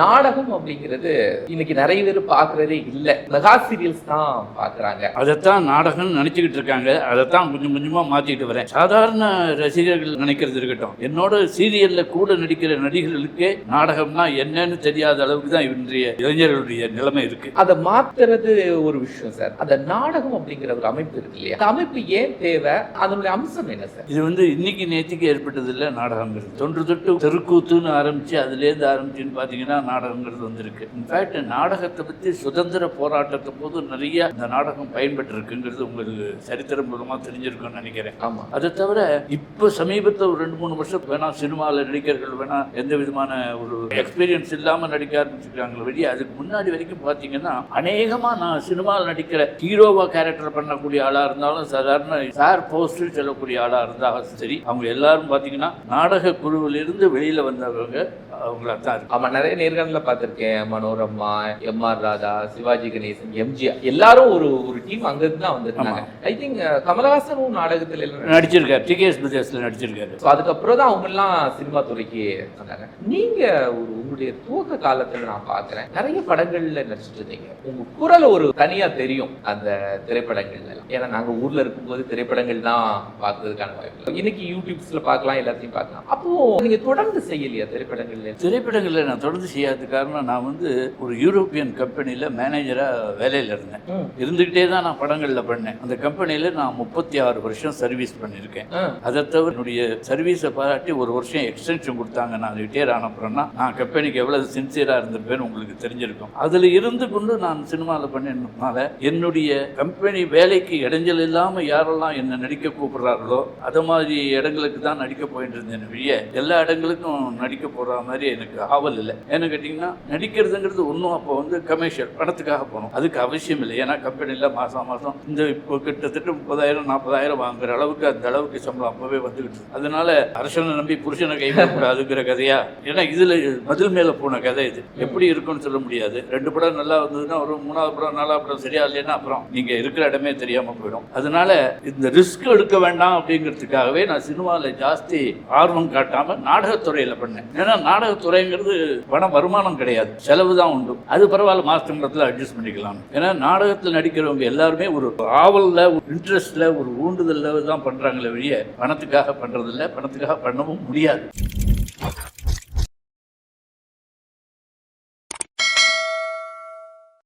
நாடகம் அப்படிங்கிறது இன்னைக்கு நிறைய பேர் பாக்குறதே இல்ல. மெகா சீரியல்ஸ் தான் பாக்குறாங்க அதைத்தான் நாடகம்னு நினைச்சுக்கிட்டு இருக்காங்க. அதைத்தான் கொஞ்சம் கொஞ்சமா மாத்திட்டு வரேன். சாதாரண ரசிகர்கள் நினைக்கிறது இருக்கட்டும். என்னோட சீரியல்ல கூட நடிக்கிற நடிகர்களுக்கே நாடகம்னா என்னன்னு தெரியாத அளவுக்கு தான் இன்றைய இளைஞர்களுடைய நிலைமை இருக்கு. அதை மாத்துறது ஒரு விஷயம் சார். அந்த நாடகம் அப்படிங்கிற ஒரு அமைப்பு இருக்கு இல்லையா? அந்த அமைப்பு ஏன் தேவை? அதனுடைய அம்சம் என்ன சார்? இது வந்து இன்னைக்கு நேற்றுக்கு ஏற்பட்டது இல்லை நாடகங்கிறது தொன்று தொட்டு தெருக்கூத்துன்னு ஆரம்பிச்சு அதுலேருந்து ஆரம்பிச்சுன்னு பார்த்தீங்கன்னா நாடகங்கிறது வந்திருக்கு. இன்ஃபேக்ட் நாடகத்தை பற்றி சுதந்திர போராட்டத்தை போது நிறைய இந்த நாடகம் பயன்பட்டு இருக்குங்கிறது உங்களுக்கு சரித்திரம் மூலமாக தெரிஞ்சிருக்கும்னு நினைக்கிறேன். ஆமா. அதை தவிர இப்போ சமீபத்தில் ஒரு ரெண்டு மூணு வருஷம் வேணா சினிமாவில் நடிகர்கள் வேணா எந்த விதமான ஒரு எக்ஸ்பீரியன்ஸ் இல்லாமல் நடிக்க ஆரம்பிச்சிருக்காங்களே வெளியே அதுக்கு முன்னாடி வரைக்கும் பார்த்தீங்கன்னா அநேகமாக நான் சினிமாவில் நடிக்கிற ஹீரோவா கேரக்டர் பண்ணக்கூடிய ஆளாக இருந்தாலும் சாதாரண சார் போஸ்ட் சொல்லக்கூடிய ஆளாக இருந்தாலும் சரி அவங்க எல்லாரும் பார்த்தீங்கன்னா நாடக குழுவிலிருந்து வெளியில் வந்தவங்க அவங்களா தான் இருக்கு ஆமா நிறைய நேர்காணல பார்த்திருக்கேன். Manorama M R Radha Sivaji Ganesan MGR எல்லாரும் ஒரு ஒரு டீம் அங்க இருந்து தான் வந்திருக்காங்க ஐ திங்க் கமலஹாசனும் நாடகத்துல நடிச்சிருக்காரு. டிகேஎஸ் பிரதேசத்தில் நடிச்சிருக்காரு. அதுக்கப்புறம் தான் அவங்க எல்லாம் சினிமா துறைக்கு வந்தாங்க. நீங்க ஒரு உங்களுடைய துவக்க காலத்துல நான் பாக்குறேன் நிறைய படங்கள்ல நடிச்சிட்டு இருந்தீங்க. உங்க குரல் ஒரு தனியா தெரியும் அந்த திரைப்படங்கள்ல. ஏன்னா நாங்க ஊர்ல இருக்கும்போது திரைப்படங்கள் தான் பார்க்கறதுக்கான வாய்ப்பு. இன்னைக்கு யூடியூப்ஸ்ல பார்க்கலாம் எல்லாத்தையும் பார்க்கலாம். அப்போ நீங்க தொடர்ந்து செய்யலையா திரைப்படங்கள்ல? திரைப்படங்களில் நான் தொடர்ந்து செய்யாத காரணம் நான் வந்து ஒரு யூரோப்பியன் கம்பெனியில் மேனேஜராக வேலையில் இருந்தேன். ம். இருந்துக்கிட்டே தான் நான் படங்களில் பண்ணேன். அந்த கம்பெனியில் நான் முப்பத்தி ஆறு வருஷம் சர்வீஸ் பண்ணியிருக்கேன். அதை தவிர என்னுடைய சர்வீஸை பாராட்டி ஒரு வருஷம் எக்ஸ்டென்ஷன் கொடுத்தாங்க. நான் ரிட்டையர் ஆனப்புறம்னா நான் கம்பெனிக்கு எவ்வளவு சின்சியராக இருந்திருப்பேன்னு உங்களுக்கு தெரிஞ்சிருக்கும். அதில் இருந்து கொண்டு நான் சினிமாவில் பண்ணினால என்னுடைய கம்பெனி வேலைக்கு இடைஞ்சல் இல்லாமல் யாரெல்லாம் என்னை நடிக்க கூப்பிடுறார்களோ அது மாதிரி இடங்களுக்கு தான் நடிக்க போயிட்டு இருந்தேன் வெளிய எல்லா இடங்களுக்கும் நடிக்க போகிற மாதிரி எனக்கு ஆவல் இல்லை. ஏன்னு கேட்டிங்கன்னா நடிக்கிறதுங்கிறது ஒன்றும் அப்போ வந்து கமர்ஷியல் பணத்துக்காக போகணும். அதுக்கு அவசியம் இல்லை. ஏன்னா கம்பெனியில் மாதம் மாதம் இந்த இப்போ கிட்டத்தட்ட முப்பதாயிரம் நாற்பதாயிரம் வாங்குற அளவுக்கு அந்த அளவுக்கு சம்பளம் அப்போவே வந்துக்கிட்டு. அதனால அரசனை நம்பி புருஷனை கைவிடக்கூடாதுங்கிற கதையா? ஏன்னா இதில் பதில் மேலே போன கதை இது. எப்படி இருக்கும்னு சொல்ல முடியாது. ரெண்டு படம் நல்லா வந்ததுன்னா ஒரு மூணாவது படம் நாலாவது படம் சரியா இல்லைன்னா அப்புறம் நீங்கள் இருக்கிற இடமே தெரியாமல் போயிடும். அதனால இந்த ரிஸ்க் எடுக்க வேண்டாம் அப்படிங்கிறதுக்காகவே நான் சினிமாவில் ஜாஸ்தி ஆர்வம் காட்டாமல் நாடகத்துறையில் பண்ணேன். ஏன்னா நாடகத்துறைங்கிறது பணம் வருமானம் கிடையாது. செலவு தான் உண்டு. அது பரவாயில்ல மாசத்துல அட்ஜஸ்ட் பண்ணிக்கலாம். ஏன்னா நாடகத்தில் நடிக்கிறவங்க எல்லாருமே ஒரு ஆவலில் ஒரு இன்ட்ரெஸ்ட்ல ஒரு ஊண்டுதலில் தான் பண்றாங்களே வெளிய பணத்துக்காக பண்ணுறதில்ல பணத்துக்காக பண்ணவும் முடியாது.